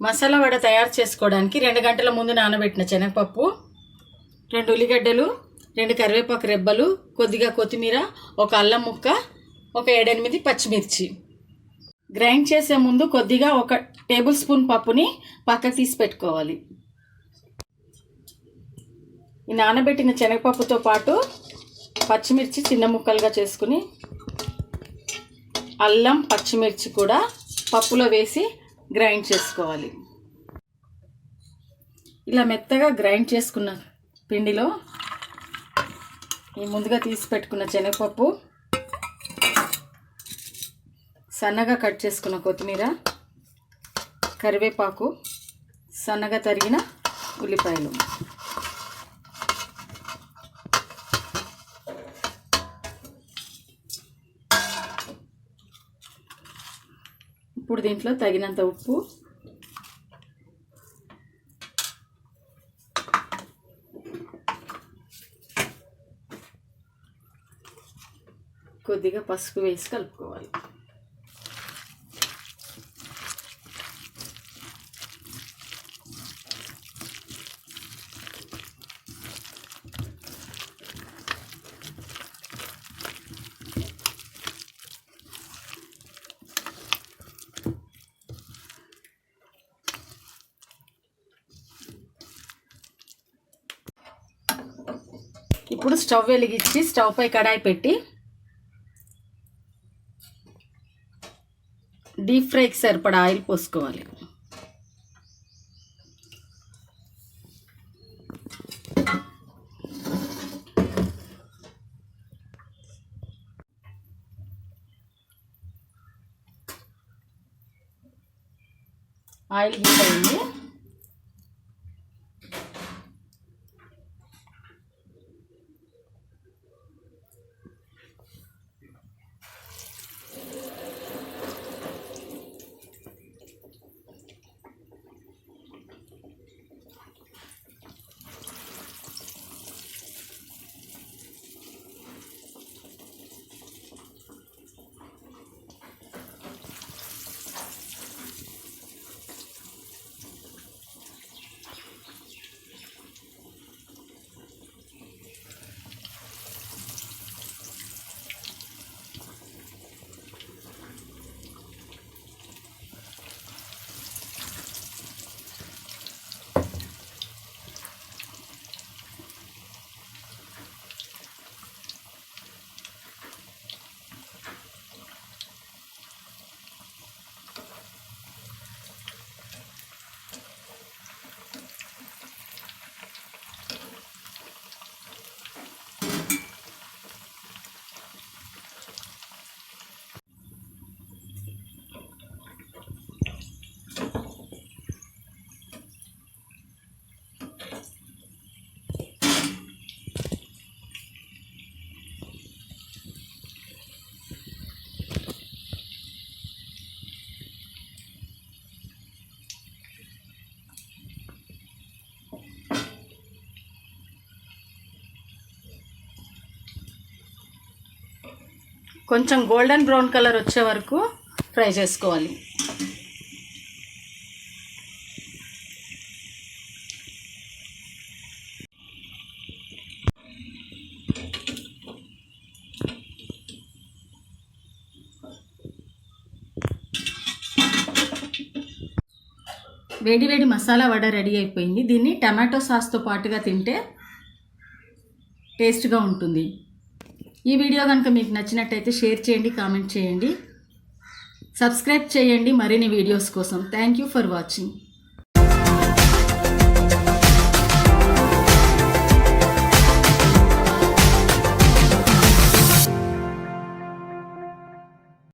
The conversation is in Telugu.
మసాలా వడ తయారు చేసుకోవడానికి రెండు గంటల ముందు నానబెట్టిన శనగపప్పు రెండు ఉల్లిగడ్డలు రెండు కరివేపాకు రెబ్బలు కొద్దిగా కొత్తిమీర ఒక అల్లం ముక్క ఒక ఏడెనిమిది పచ్చిమిర్చి. గ్రైండ్ చేసే ముందు కొద్దిగా ఒక టేబుల్ స్పూన్ పప్పుని పక్కకు తీసి పెట్టుకోవాలి. ఈ నానబెట్టిన శనగపప్పుతో పాటు పచ్చిమిర్చి చిన్న ముక్కలుగా చేసుకుని అల్లం పచ్చిమిర్చి కూడా పప్పులో వేసి గ్రైండ్ చేసుకోవాలి. ఇలా మెత్తగా గ్రైండ్ చేసుకున్న పిండిలో ఈ ముందుగా తీసి పెట్టుకున్న శనగపప్పు సన్నగా కట్ చేసుకున్న కొత్తిమీర కరివేపాకు సన్నగా తరిగిన ఉల్లిపాయలు. ఇప్పుడు దీంట్లో తగినంత ఉప్పు. కొద్దిగా పసుపు వేసి కలుపుకోవాలి. ఇప్పుడు స్టవ్ వెలిగించి స్టవ్ పై కడాయి పెట్టి డీప్ ఫ్రైకి సరిపడా ఆయిల్ పోసుకోవాలి. ఆయిల్ హీట్ అయింది. కొంచెం గోల్డెన్ బ్రౌన్ కలర్ వచ్చే వరకు ఫ్రై చేసుకోవాలి. వేడి వేడి మసాలా వడ రెడీ అయిపోయింది. దీన్ని టమాటో సాస్తో పాటుగా తింటే టేస్ట్గా ఉంటుంది. ఈ వీడియో కనుక మీకు నచ్చినట్టయితే షేర్ చేయండి కామెంట్ చేయండి. సబ్స్క్రైబ్ చేయండి మరిన్ని వీడియోస్ కోసం. Thank you for watching